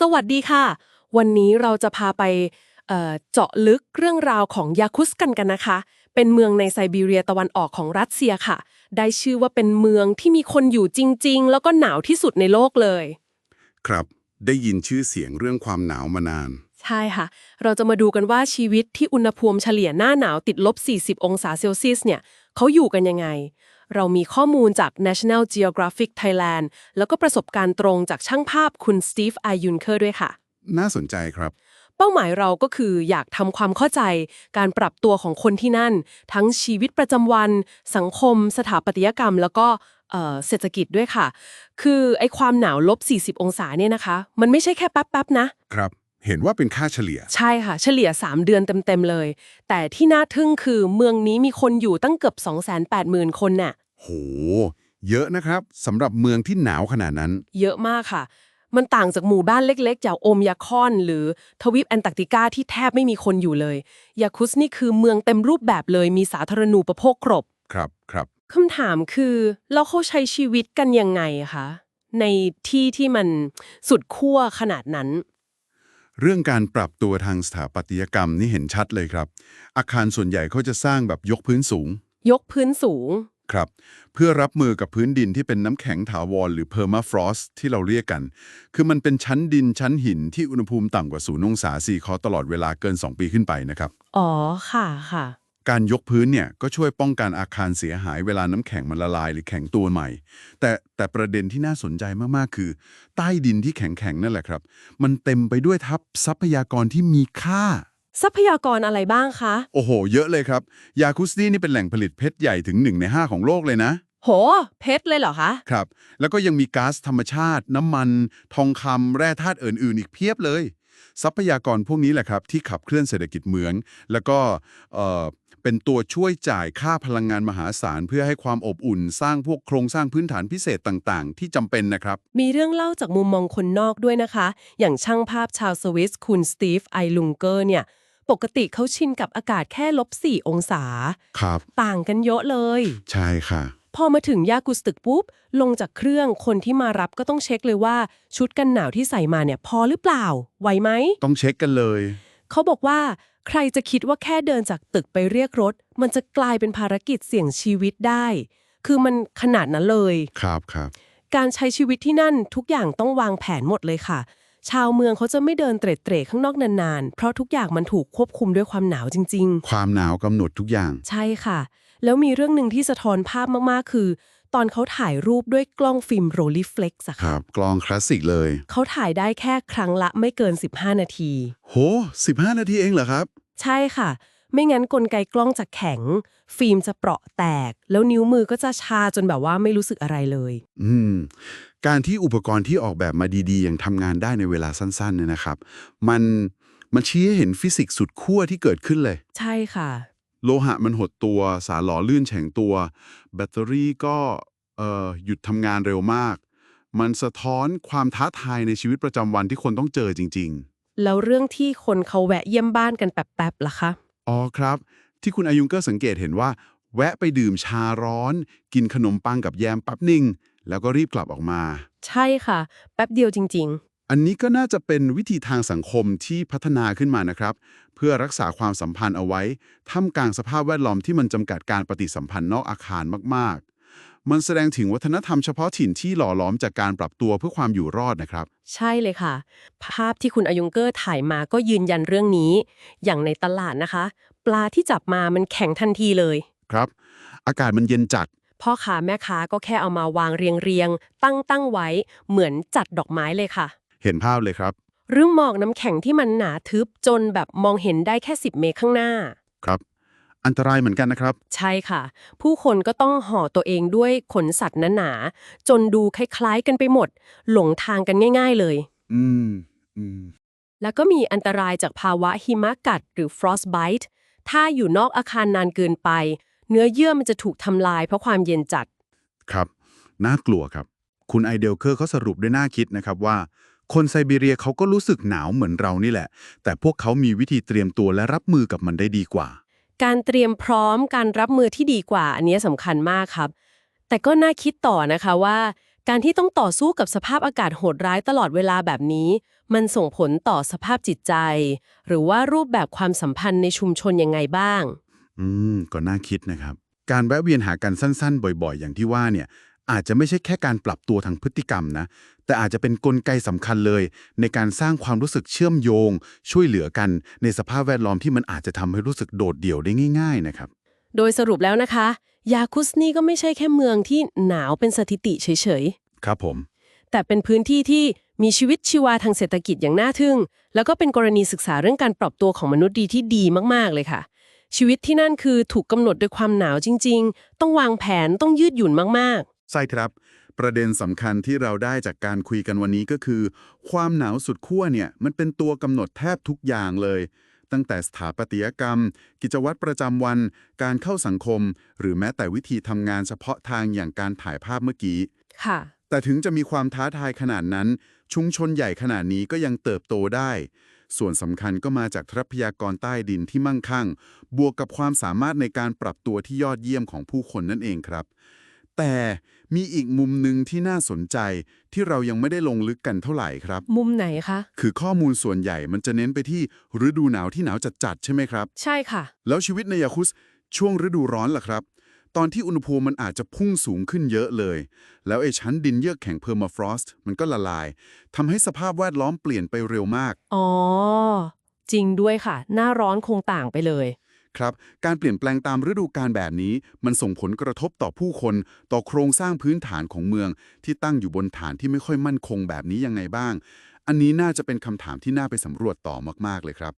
สวัสดีค่ะ วันนี้เราจะพาไปเอ่อเจาะลึกเรื่องราวของยาคุสกันกันนะคะ เป็นเมืองในไซบีเรียตะวันออกของรัสเซียค่ะ ได้ชื่อว่าเป็นเมืองที่มีคนอยู่จริง ๆ แล้วก็หนาวที่สุดในโลกเลย ครับได้ยินชื่อเสียงเรื่องความหนาวมานาน ใช่ค่ะ เราจะมาดูกันว่าชีวิตที่อุณหภูมิเฉลี่ยหน้าหนาวติดลบ 40 องศาเซลเซียสเนี่ยเขาอยู่กันยังไง เรามีข้อมูลจาก National Geographic Thailand แล้วก็ประสบการณ์ตรงจากช่างภาพคุณสตีฟไอยุนเคอร์ด้วยค่ะ น่าสนใจครับ เป้าหมายเราก็คืออยากทำความเข้าใจ การปรับตัวของคนที่นั่น ทั้งชีวิตประจำวัน สังคม สถาปัตยกรรม แล้วก็เอ่อเศรษฐกิจด้วยค่ะ คือไอ้ความหนาวลบ 40 องศาเนี่ยนะคะ มันไม่ใช่แค่แป๊บๆนะครับเห็นว่าเป็นค่าเฉลี่ย ใช่ค่ะ เฉลี่ย 3 เดือนเต็ม ๆ เลย แต่ที่น่าทึ่งคือเมืองนี้มีคนอยู่ตั้งเกือบ 280,000 คนน่ะ โห เยอะนะครับสำหรับเมืองที่หนาวขนาดนั้น เยอะมากค่ะ มันต่างจากหมู่บ้านเล็กๆอย่างโอมยาคอน หรือทวีปแอนตาร์กติกาที่แทบไม่มีคนอยู่เลยยาคุสนี่คือเมืองเต็มรูปแบบเลยมีสาธารณูปโภคครบครับครับคำถามคือแล้วเขาใช้ชีวิตกันยังไงอะคะในที่ที่มันสุดขั้วขนาดนั้น เรื่องการปรับตัวทางสถาปัตยกรรมนี่เห็นชัดเลยครับ อาคารส่วนใหญ่เขาจะสร้างแบบยกพื้นสูง ยกพื้นสูง ครับ เพื่อรับมือกับพื้นดินที่เป็นน้ำแข็งถาวรหรือ permafrost ที่เราเรียกกัน คือมันเป็นชั้นดินชั้นหินที่อุณหภูมิต่ำกว่าศูนย์องศาซีคอร์สตลอดเวลาเกิน 2 ปีขึ้นไปนะครับ อ๋อ ค่ะค่ะ การยกพื้นเนี่ยก็ช่วยป้องกันอาคารเสียหายเวลาน้ำแข็งมันละลายหรือแข็งตัวใหม่ แต่แต่ประเด็นที่น่าสนใจมากๆคือ ใต้ดินที่แข็งๆนั่นแหละครับ มันเต็มไปด้วยทับทรัพยากรที่มีค่า ทรัพยากรอะไรบ้างคะ โอ้โห เยอะเลยครับ ยาคุสตี้นี่เป็นแหล่งผลิตเพชรใหญ่ถึง 1 ใน 5 ของโลกเลยนะ โห เพชรเลยเหรอคะ ครับ แล้วก็ยังมีก๊าซธรรมชาติ น้ำมัน ทองคำแร่ธาตุอื่น ๆ อีกเพียบเลย ทรัพยากรพวกนี้แหละครับ ที่ขับเคลื่อนเศรษฐกิจเมือง แล้วก็เอ่อเป็นตัวช่วยจ่ายค่าพลังงานมหาศาล เพื่อให้ความอบอุ่นสร้างพวกโครงสร้างพื้นฐานพิเศษต่างๆ ที่จำเป็นนะครับ มีเรื่องเล่าจากมุมมองคนนอกด้วยนะคะ อย่างช่างภาพชาวสวิสคุณสตีฟไอลุงเกอร์เนี่ย ปกติเขาชินกับอากาศแค่ลบ4องศา ครับ ต่างกันเยอะเลย ใช่ค่ะ พอมาถึงยากุสตึกปุ๊บ ลงจากเครื่องคนที่มารับก็ต้องเช็คเลยว่าชุดกันหนาวที่ใส่มาเนี่ยพอหรือเปล่า ไหวไหม ต้องเช็คกันเลย เขาบอกว่า ใครจะคิดว่าแค่เดินจากตึกไปเรียกรถ มันจะกลายเป็นภารกิจเสี่ยงชีวิตได้ คือมันขนาดนั้นเลย ครับครับ การใช้ชีวิตที่นั่นทุกอย่างต้องวางแผนหมดเลยค่ะ ชาวเมืองเขาจะไม่เดินเตร็ดๆข้างนอกนานๆ เพราะทุกอย่างมันถูกควบคุมด้วยความหนาวจริง ความหนาวกำหนดทุกอย่าง ๆ ใช่ค่ะ แล้วมีเรื่องหนึ่งที่สะท้อนภาพมากๆ คือ ตอนเขาถ่ายรูปด้วยกล้องฟิล์มโรลิเฟล็กซ์อะคค่ะรับ กลองคลาสสิกเลย เขาถ่ายได้แค่ครั้งละไม่เกิน 15 นาที โห 15 นาทีเองเหรอครับ ใช่ค่ะ ไม่งั้นกลไกกล้องจะแข็ง ฟิล์มจะเปราะแตก แล้วนิ้วมือก็จะชาจนแบบว่าไม่รู้สึกอะไรเลย อืม การที่อุปกรณ์ที่ออกแบบมาดีๆยังทำงานได้ในเวลาสั้นๆเนี่ยนะครับ มันมันชี้ให้เห็นฟิสิกส์สุดขั้วที่เกิดขึ้นเลย ใช่ค่ะ โลหะมันหดตัว สารหล่อลื่นแข็งตัว แบตเตอรี่ก็เอ่อหยุดทำงานเร็วมาก มันสะท้อนความท้าทายในชีวิตประจำวันที่คนต้องเจอจริงแล้วเรื่องที่คนเขาแวะเยี่ยมบ้านกันแป๊บๆล่ะคะๆ อ๋อครับ ที่คุณอายุงเกอร์สังเกตเห็นว่า แวะไปดื่มชาร้อน กินขนมปังกับแยมแป๊บหนึ่ง แล้วก็รีบกลับออกมา ใช่ค่ะ แป๊บเดียวจริงอันนี้ก็น่าจะเป็นวิธีทางสังคมที่พัฒนาขึ้นมานะครับ เพื่อรักษาความสัมพันธ์เอาไว้ท่ามกลางสภาพแวดล้อมที่มันจำกัดการปฏิสัมพันธ์นอกอาคารมากๆ มันแสดงถึงวัฒนธรรมเฉพาะถิ่นที่หล่อหลอมจากการปรับตัวเพื่อความอยู่รอดนะครับๆใช่เลยค่ะ ภาพที่คุณอายุงเกอร์ถ่ายมาก็ยืนยันเรื่องนี้ อย่างในตลาดนะคะ ปลาที่จับมามันแข็งทันทีเลยครับ อากาศมันเย็นจัด พ่อค้าแม่ค้าก็แค่เอามาวางเรียงเรียงๆตั้งตั้งไว้เหมือนจัดดอกไม้เลยค่ะ เห็นภาพเลยครับ หรือหมอกน้ำแข็งที่มันหนาทึบจนแบบมองเห็นได้แค่ 10 เมตรข้างหน้า ครับ อันตรายเหมือนกันนะครับ ใช่ค่ะ ผู้คนก็ต้องห่อตัวเองด้วยขนสัตว์หนาๆจนดูคล้ายๆกันไปหมด หลงทางกันง่าย ๆเลย อืมอืมแล้วก็มีอันตรายจากภาวะหิมะกัดหรือ frostbite ถ้าอยู่นอกอาคารนานเกินไป เนื้อเยื่อมันจะถูกทำลายเพราะความเย็นจัด ครับ น่ากลัวครับ คุณไอเดลเคอร์เขาสรุปด้วยน่าคิดนะครับว่า คนไซบีเรียเขาก็รู้สึกหนาวเหมือนเรานี่แหละ แต่พวกเขามีวิธีเตรียมตัวและรับมือกับมันได้ดีกว่า การเตรียมพร้อมการรับมือที่ดีกว่า อันนี้สำคัญมากครับ แต่ก็น่าคิดต่อนะคะว่า การที่ต้องต่อสู้กับสภาพอากาศโหดร้ายตลอดเวลาแบบนี้ มันส่งผลต่อสภาพจิตใจ หรือว่ารูปแบบความสัมพันธ์ในชุมชนยังไงบ้าง อืม ก็น่าคิดนะครับ การแวะเวียนหากันสั้นๆ บ่อย ๆ อย่างที่ว่าเนี่ยอาจจะไม่ใช่แค่การปรับตัวทางพฤติกรรมนะ แต่อาจจะเป็นกลไกสำคัญเลย ในการสร้างความรู้สึกเชื่อมโยง ช่วยเหลือกันในสภาพแวดล้อมที่มันอาจจะทำให้รู้สึกโดดเดี่ยวได้ง่าย ๆนะครับ โดยสรุปแล้วนะคะ ยาคุสนี่ก็ไม่ใช่แค่เมืองที่หนาวเป็นสถิติเฉยครับผมๆแต่เป็นพื้นที่ที่มีชีวิตชีวาทางเศรษฐกิจอย่างน่าทึ่ง แล้วก็เป็นกรณีศึกษาเรื่องการปรับตัวของมนุษย์ดีที่ดีมากๆเลยค่ะ ชีวิตที่นั่นคือถูกกำหนดโดยความหนาวจริง ๆ ต้องวางแผนต้องยืดหยุ่นมากใช่ครับ ประเด็นสำคัญที่เราได้จากการคุยกันวันนี้ก็คือ ความหนาวสุดขั้วเนี่ยมันเป็นตัวกำหนดแทบทุกอย่างเลย ตั้งแต่สถาปัตยกรรม กิจวัตรประจำวัน การเข้าสังคม หรือแม้แต่วิธีทำงานเฉพาะทางอย่างการถ่ายภาพเมื่อกี้ๆค่ะ แต่ถึงจะมีความท้าทายขนาดนั้น ชุมชนใหญ่ขนาดนี้ก็ยังเติบโตได้ ส่วนสำคัญก็มาจากทรัพยากรใต้ดินที่มั่งคั่ง บวกกับความสามารถในการปรับตัวที่ยอดเยี่ยมของผู้คนนั่นเองครับ แต่มีอีกมุมหนึ่งที่น่าสนใจที่เรายังไม่ได้ลงลึกกันเท่าไหร่ครับ มุมไหนคะ คือข้อมูลส่วนใหญ่มันจะเน้นไปที่ฤดูหนาวที่หนาวจัดๆใช่ไหมครับ ใช่ค่ะ แล้วชีวิตในยาคุสช่วงฤดูร้อนล่ะครับ ตอนที่อุณหภูมิมันอาจจะพุ่งสูงขึ้นเยอะเลย แล้วไอ้ชั้นดินเยือกแข็งเพอร์มาฟรอสต์มันก็ละลายทำให้สภาพแวดล้อมเปลี่ยนไปเร็วมาก อ๋อ จริงด้วยค่ะ หน้าร้อนคงต่างไปเลย ครับการเปลี่ยนแปลงตามฤดูกาลแบบนี้ มันส่งผลกระทบต่อผู้คน ต่อโครงสร้างพื้นฐานของเมือง ที่ตั้งอยู่บนฐานที่ไม่ค่อยมั่นคงแบบนี้ยังไงบ้าง อันนี้น่าจะเป็นคำถามที่น่าไปสำรวจต่อมากๆเลยครับ